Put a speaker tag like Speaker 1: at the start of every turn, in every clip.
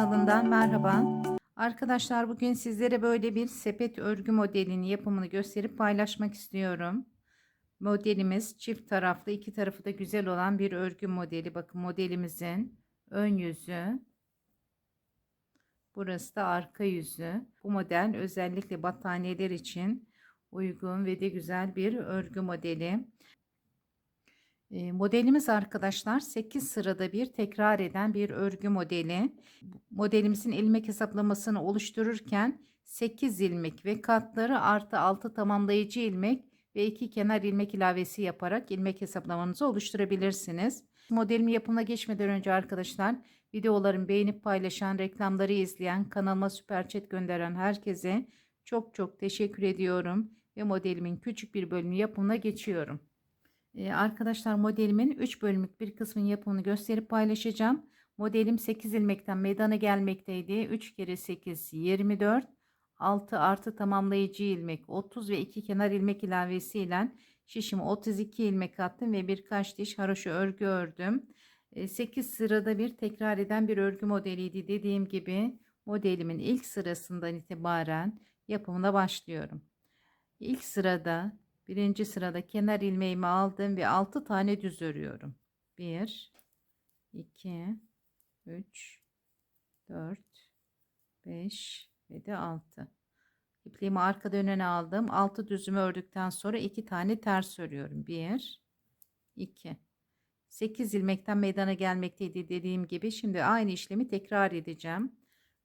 Speaker 1: Kanalından merhaba. Arkadaşlar bugün sizlere böyle bir sepet örgü modelini yapımını gösterip paylaşmak istiyorum. Modelimiz çift taraflı iki tarafı da güzel olan bir örgü modeli. Bakın modelimizin ön yüzü. Burası da arka yüzü. Bu model özellikle battaniyeler için uygun ve de güzel bir örgü modeli. Modelimiz arkadaşlar 8 sırada bir tekrar eden bir örgü modeli. Modelimizin ilmek hesaplamasını oluştururken 8 ilmek ve katları artı 6 tamamlayıcı ilmek ve 2 kenar ilmek ilavesi yaparak ilmek hesaplamanızı oluşturabilirsiniz. Modelimin yapımına geçmeden önce arkadaşlar videolarımı beğenip paylaşan, reklamları izleyen, kanalıma süper chat gönderen herkese çok çok teşekkür ediyorum ve modelimin küçük bir bölümü yapımına geçiyorum. Arkadaşlar modelimin 3 bölümlük bir kısmın yapımını gösterip paylaşacağım. Modelim 8 ilmekten meydana gelmekteydi. 3 kere 8 24. 6 artı tamamlayıcı ilmek 30 ve 2 kenar ilmek ilavesi ile şişimi 32 ilmek attım ve birkaç diş haroşa örgü ördüm. 8 ee, sırada bir tekrar eden bir örgü modeliydi. Dediğim gibi modelimin ilk sırasından itibaren yapımına başlıyorum. İlk sırada Birinci sırada kenar ilmeğimi aldım ve 6 tane düz örüyorum. 1 2 3 4 5 ve de 6 ipliğimi arka önüne aldım. 6 düzümü ördükten sonra 2 tane ters örüyorum. 1 2 8 ilmekten meydana gelmekteydi dediğim gibi. Şimdi aynı işlemi tekrar edeceğim.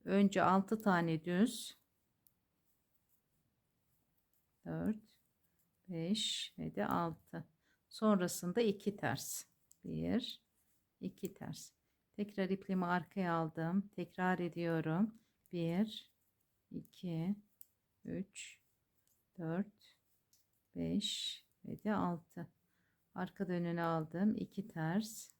Speaker 1: Önce 6 tane düz. 4 5 ve de 6. Sonrasında 2 ters. 1 2 ters. Tekrar iplimi arkaya aldım. Tekrar ediyorum. 1 2 3 4 5 ve de 6. Arka önüne aldım. 2 ters.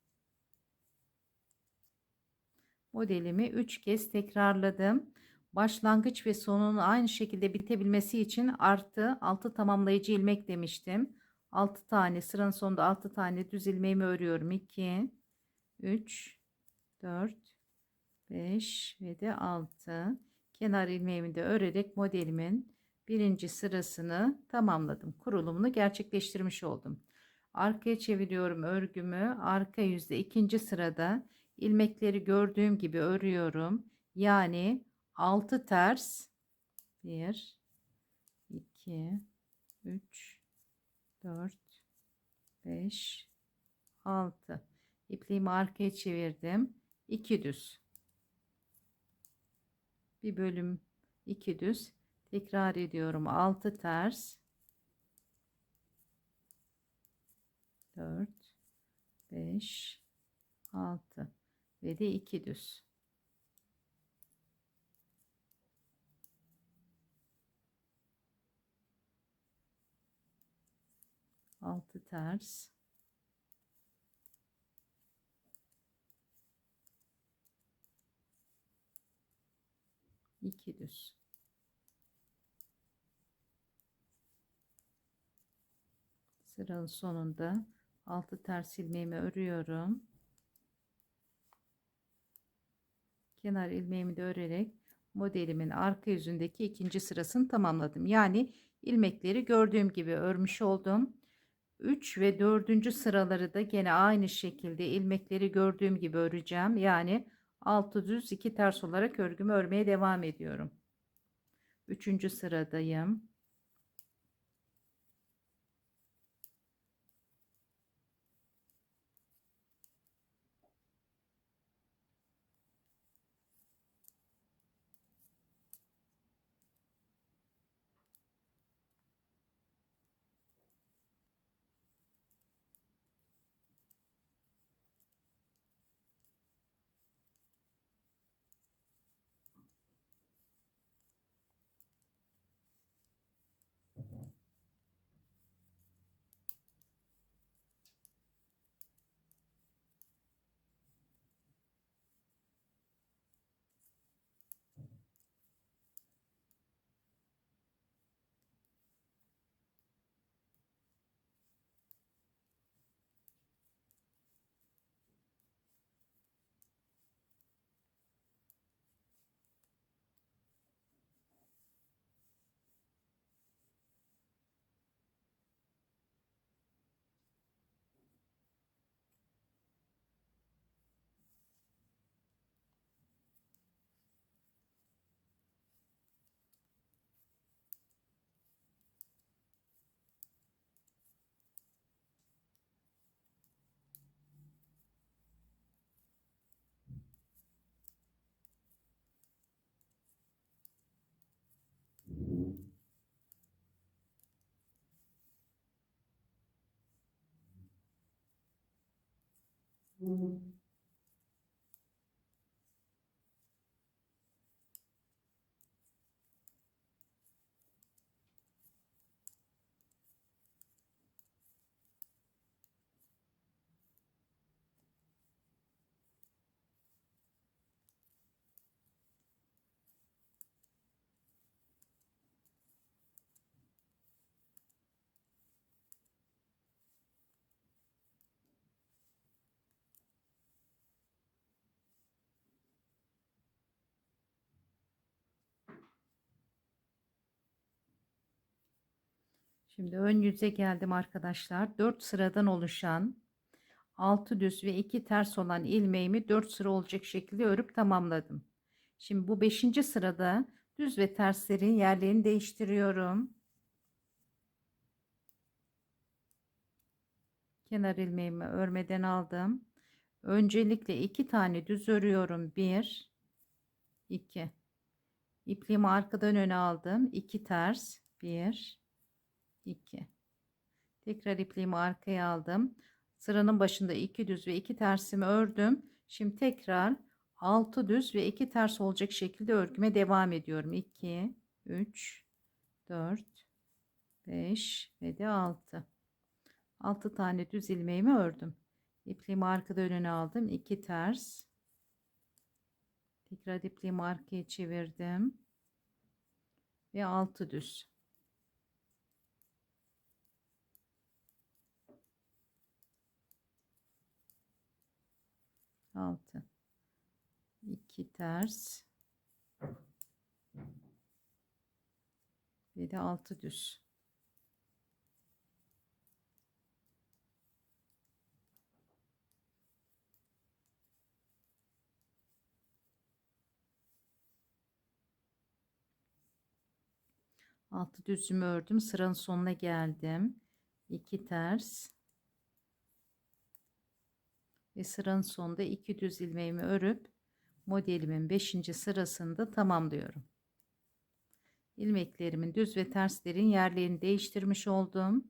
Speaker 1: Modelimi 3 kez tekrarladım başlangıç ve sonun aynı şekilde bitebilmesi için artı 6 tamamlayıcı ilmek demiştim. 6 tane sıranın sonunda 6 tane düz ilmeğimi örüyorum. 2 3 4 5 ve de 6 kenar ilmeğimi de örerek modelimin birinci sırasını tamamladım. Kurulumunu gerçekleştirmiş oldum. Arkaya çeviriyorum örgümü. Arka yüzde ikinci sırada ilmekleri gördüğüm gibi örüyorum. Yani 6 ters. 1 2 3 4 5 6 ipliğimi arkaya çevirdim. 2 düz. Bir bölüm 2 düz. Tekrar ediyorum. 6 ters. 4 5 6 ve de 2 düz 6 ters. İki düz. Sıranın sonunda 6 ters ilmeğimi örüyorum. Kenar ilmeğimi de örerek modelimin arka yüzündeki ikinci sırasını tamamladım. Yani ilmekleri gördüğüm gibi örmüş oldum 3 ve 4. sıraları da gene aynı şekilde ilmekleri gördüğüm gibi öreceğim. Yani 6 düz 2 ters olarak örgümü örmeye devam ediyorum. 3. sıradayım. Mm-hmm. Şimdi ön yüze geldim arkadaşlar. 4 sıradan oluşan 6 düz ve 2 ters olan ilmeğimi 4 sıra olacak şekilde örüp tamamladım. Şimdi bu 5. sırada düz ve terslerin yerlerini değiştiriyorum. Kenar ilmeğimi örmeden aldım. Öncelikle 2 tane düz örüyorum. 1 2 İpliğimi arkadan öne aldım. 2 ters 1 2 tekrar ipliğimi arkaya aldım. Sıranın başında 2 düz ve 2 tersimi ördüm. Şimdi tekrar 6 düz ve 2 ters olacak şekilde örgüme devam ediyorum. 2 3 4 5 ve de 6 6 tane düz ilmeğimi ördüm. İpliğimi arkada önüne aldım. 2 ters. Tekrar ipliğimi arkaya çevirdim. Ve 6 düz 6 2 ters. Ve de 6 düz. Altı düzümü ördüm. Sıranın sonuna geldim. 2 ters ve sıranın sonunda iki düz ilmeğimi örüp modelimin 5. sırasında tamamlıyorum. ilmeklerimin düz ve terslerin yerlerini değiştirmiş oldum.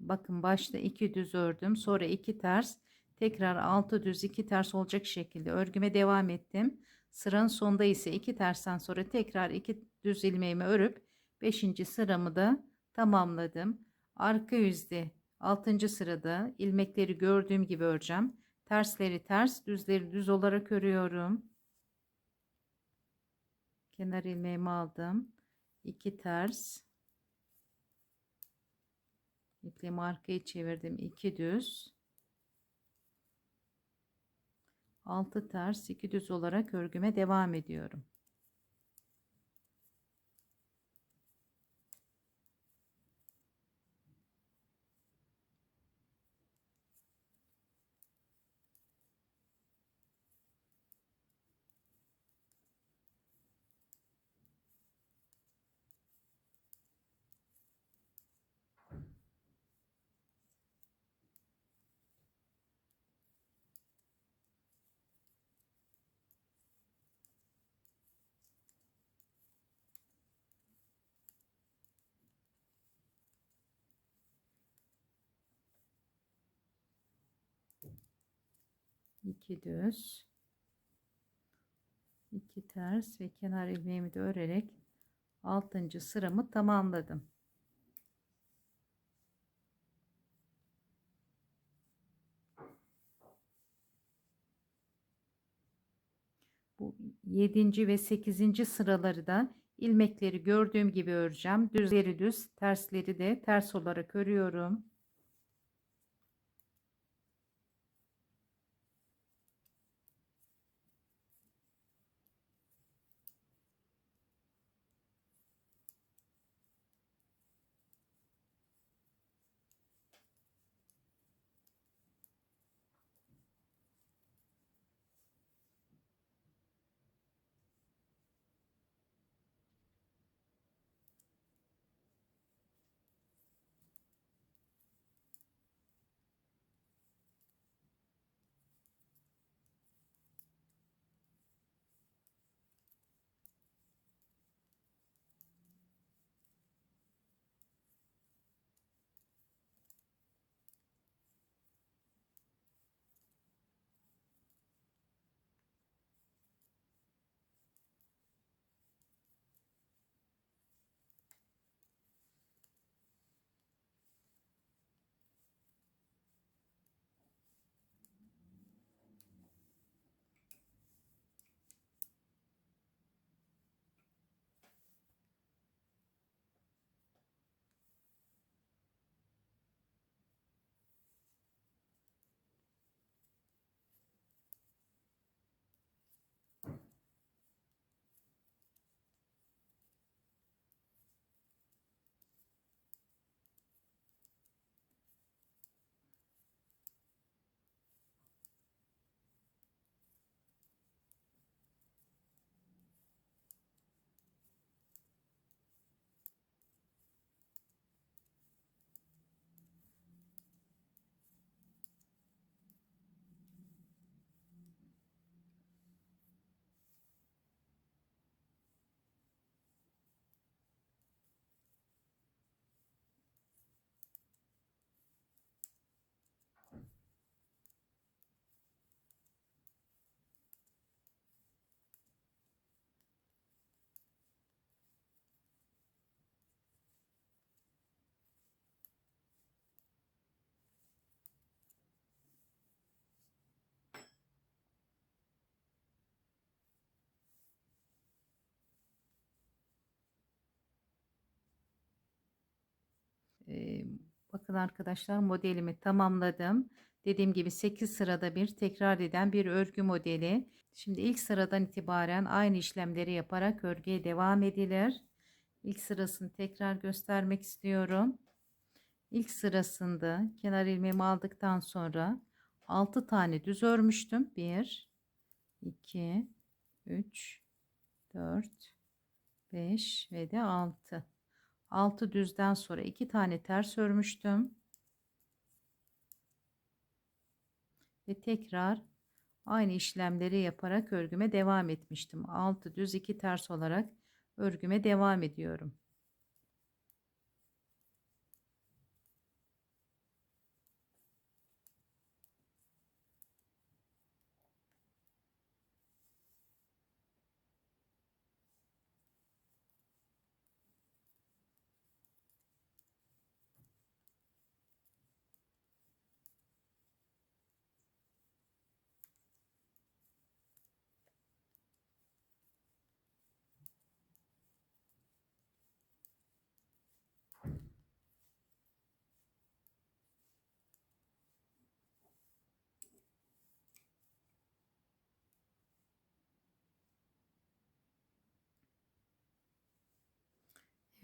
Speaker 1: Bakın başta iki düz ördüm. Sonra iki ters. Tekrar altı düz iki ters olacak şekilde örgüme devam ettim. Sıranın sonunda ise iki tersten sonra tekrar iki düz ilmeğimi örüp 5. sıramı da tamamladım. Arka yüzde 6. sırada ilmekleri gördüğüm gibi öreceğim. Tersleri ters, düzleri düz olarak örüyorum. Kenar ilmeğimi aldım. 2 ters. İpliğimi arkaya çevirdim. 2 düz. 6 ters, 2 düz olarak örgüme devam ediyorum. 2 düz 2 ters ve kenar ilmeğimi de örerek 6. sıramı tamamladım. Bu 7. ve 8. sıraları da ilmekleri gördüğüm gibi öreceğim. Düzleri düz, tersleri de ters olarak örüyorum. Bakın arkadaşlar modelimi tamamladım. Dediğim gibi 8 sırada bir tekrar eden bir örgü modeli. Şimdi ilk sıradan itibaren aynı işlemleri yaparak örgüye devam edilir. İlk sırasını tekrar göstermek istiyorum. İlk sırasında kenar ilmeğimi aldıktan sonra 6 tane düz örmüştüm. 1 2 3 4 5 ve de 6. 6 düzden sonra 2 tane ters örmüştüm. Ve tekrar aynı işlemleri yaparak örgüme devam etmiştim. 6 düz 2 ters olarak örgüme devam ediyorum.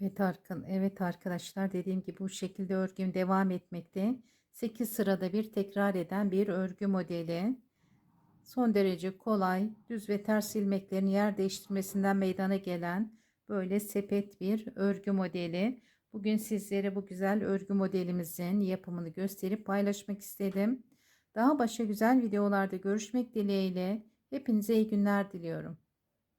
Speaker 1: Evet Arkın, evet arkadaşlar dediğim gibi bu şekilde örgüm devam etmekte. 8 sırada bir tekrar eden bir örgü modeli. Son derece kolay, düz ve ters ilmeklerin yer değiştirmesinden meydana gelen böyle sepet bir örgü modeli. Bugün sizlere bu güzel örgü modelimizin yapımını gösterip paylaşmak istedim. Daha başka güzel videolarda görüşmek dileğiyle hepinize iyi günler diliyorum.